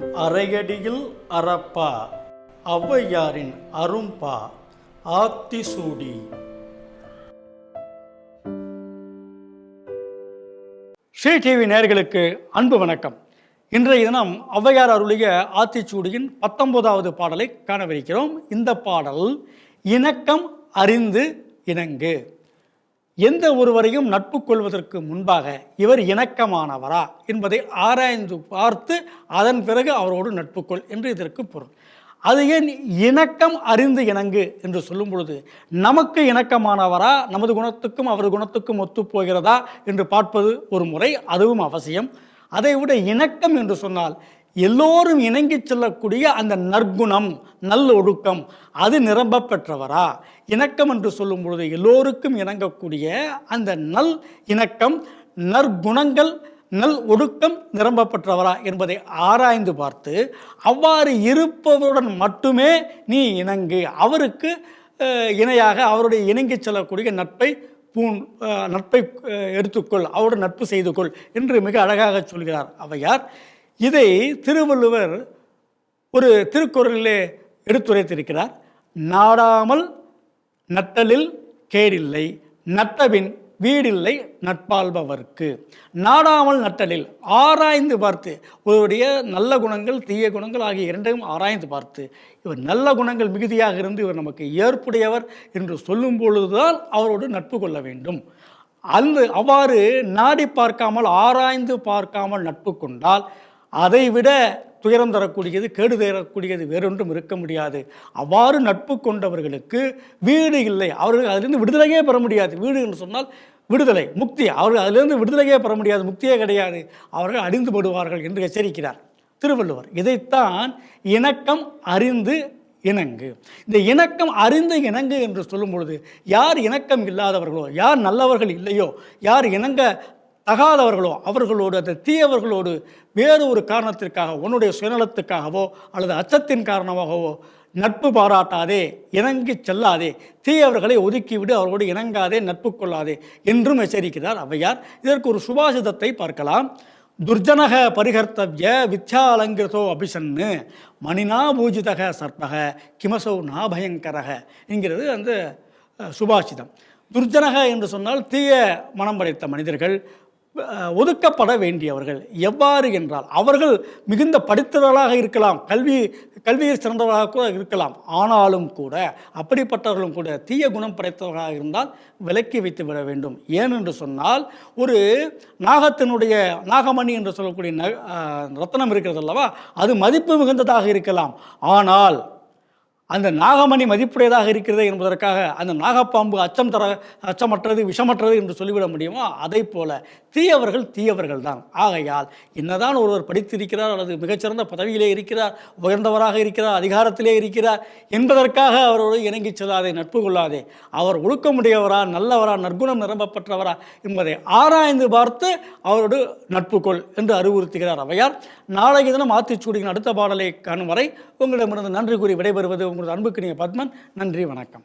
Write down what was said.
அரையடியில் அறப்பா ஔவையாரின் அரும்பா ஆத்திசூடி. ஸ்ரீ டிவி நேர்களுக்கு அன்பு வணக்கம். இன்றைய தினம் ஔவையார் அருளிய ஆத்திச்சூடியின் பத்தொன்பதாவது பாடலை காணவிருக்கிறோம். இந்த பாடல் இணக்கம் அறிந்து இணங்கு எந்த ஒருவரையும் நட்பு கொள்வதற்கு முன்பாக இவர் இணக்கமானவரா என்பதை ஆராய்ந்து பார்த்து அதன் பிறகு அவரோடு நட்பு கொள் என்று இதற்கு பொருள். அது ஏன் இணக்கம் அறிந்து இணங்கு என்று சொல்லும் பொழுது நமக்கு இணக்கமானவரா நமது குணத்துக்கும் அவரது குணத்துக்கும் ஒத்துப்போகிறதா என்று பார்ப்பது ஒரு முறை அதுவும் அவசியம். அதை விட இணக்கம் என்று சொன்னால் எல்லோரும் இணங்கி செல்லக்கூடிய அந்த நற்குணம் நல்லொழுக்கம் அது நிரம்ப பெற்றவரா? இணக்கம் என்று சொல்லும் பொழுது எல்லோருக்கும் இணங்கக்கூடிய அந்த நல் இணக்கம் நற்குணங்கள் நல் ஒடுக்கம் நிரம்ப பெற்றவரா என்பதை ஆராய்ந்து பார்த்து அவ்வாறு இருப்பவருடன் மட்டுமே நீ இணங்கு. அவருக்கு இணையாக அவருடைய இணங்கி செல்லக்கூடிய நட்பை பூண் நட்பை எடுத்துக்கொள் அவருடன் நட்பு செய்து கொள் என்று மிக அழகாக சொல்கிறார். அவையார் இதை திருவள்ளுவர் ஒரு திருக்குறளிலே எடுத்துரைத்திருக்கிறார். நாடாமல் நட்டலில் கேடில்லை நட்டபின் வீடில்லை நட்பாள்பவர்க்கு நாடாமல் நட்டலில் ஆராய்ந்து பார்த்து ஒருவருடைய நல்ல குணங்கள் தீய குணங்கள் ஆகிய இரண்டையும் ஆராய்ந்து பார்த்து இவர் நல்ல குணங்கள் மிகுதியாக இருந்து இவர் நமக்கு ஏற்புடையவர் என்று சொல்லும் பொழுதுதான் அவரோடு நட்பு கொள்ள வேண்டும். அந்த அவ்வாறு நாடி பார்க்காமல் ஆராய்ந்து பார்க்காமல் நட்பு கொண்டால் அதைவிட துயரம் தரக்கூடியது கேடு தரக்கூடியது வேறொன்றும் இருக்க முடியாது. அவ்வாறு நட்பு கொண்டவர்களுக்கு வீடு இல்லை. அவர்கள் அதிலிருந்து விடுதலையே பெற முடியாது. வீடு என்று சொன்னால் விடுதலை முக்தி. அவர்கள் அதிலிருந்து விடுதலையே பெற முடியாது. முக்தியே கிடையாது. அவர்கள் அழிந்து போடுவார்கள் என்று எச்சரிக்கிறார் திருவள்ளுவர். இதைத்தான் இணக்கம் அறிந்து இணங்கு. இந்த இணக்கம் அறிந்து இணங்கு என்று சொல்லும் பொழுது யார் இணக்கம் இல்லாதவர்களோ யார் நல்லவர்கள் இல்லையோ யார் இணங்க தகாதவர்களோ அவர்களோடு அந்த தீயவர்களோடு வேறு ஒரு காரணத்திற்காக உன்னுடைய சுயநலத்துக்காகவோ அல்லது அச்சத்தின் காரணமாகவோ நட்பு பாராட்டாதே இணங்கி செல்லாதே தீயவர்களை ஒதுக்கிவிடு அவர்களோடு இணங்காதே நட்பு கொள்ளாதே என்றும் எச்சரிக்கிறார் ஔவையார் இதற்கு ஒரு சுபாஷிதத்தை பார்க்கலாம். துர்ஜனக பரிகர்த்தவ்ய வித்யாலங்கிருதோ அபிசன்னு மணினா பூஜிதக சர்ப்பக கிமசோ நாபயங்கரக என்கிறது அந்த சுபாஷிதம். துர்ஜனக என்று சொன்னால் தீய மனம் படைத்த மனிதர்கள் ஒதுக்கப்பட வேண்டியவர்கள். எவ்வாறு என்றால் அவர்கள் மிகுந்த படித்தவர்களாக இருக்கலாம் கல்வி கல்வியில் சிறந்தவர்களாக கூட இருக்கலாம். ஆனாலும் கூட அப்படிப்பட்டவர்களும் கூட தீய குணம் படைத்தவர்களாக இருந்தால் விலக்கி வைத்து விட வேண்டும். ஏனென்று சொன்னால் ஒரு நாகத்தினுடைய நாகமணி என்று சொல்லக்கூடிய ரத்தனம் ரத்னம் இருக்கிறது அல்லவா? அது மதிப்பு மிகுந்ததாக இருக்கலாம். ஆனால் அந்த நாகமணி மதிப்புடையதாக இருக்கிறது என்பதற்காக அந்த நாகப்பாம்பு அச்சம் தர அச்சமற்றது விஷமற்றது என்று சொல்லிவிட முடியுமோ? அதை போல தீயவர்கள் தீயவர்கள் தான் ஆகையால் என்னதான் ஒருவர் படித்திருக்கிறார் அல்லது மிகச்சிறந்த பதவியிலே இருக்கிறார் உயர்ந்தவராக இருக்கிறார் அதிகாரத்திலே இருக்கிறார் என்பதற்காக அவரோடு இணங்கி செல்லாதே நட்பு கொள்ளாதே. அவர் ஒழுக்கமுடையவரா நல்லவரா நற்குணம் நிரம்பப்பட்டவரா என்பதை ஆராய்ந்து பார்த்து அவரோடு நட்பு கொள் என்று அறிவுறுத்துகிறார் அவையார். நாளைய தினம் ஆத்திச்சூடியின் அடுத்த பாடலை காணும் வரை உங்களிடமிருந்து நன்றி கூறி விடைபெறுவது உங்களது அன்புக்கினிய பத்மன் நன்றி வணக்கம்.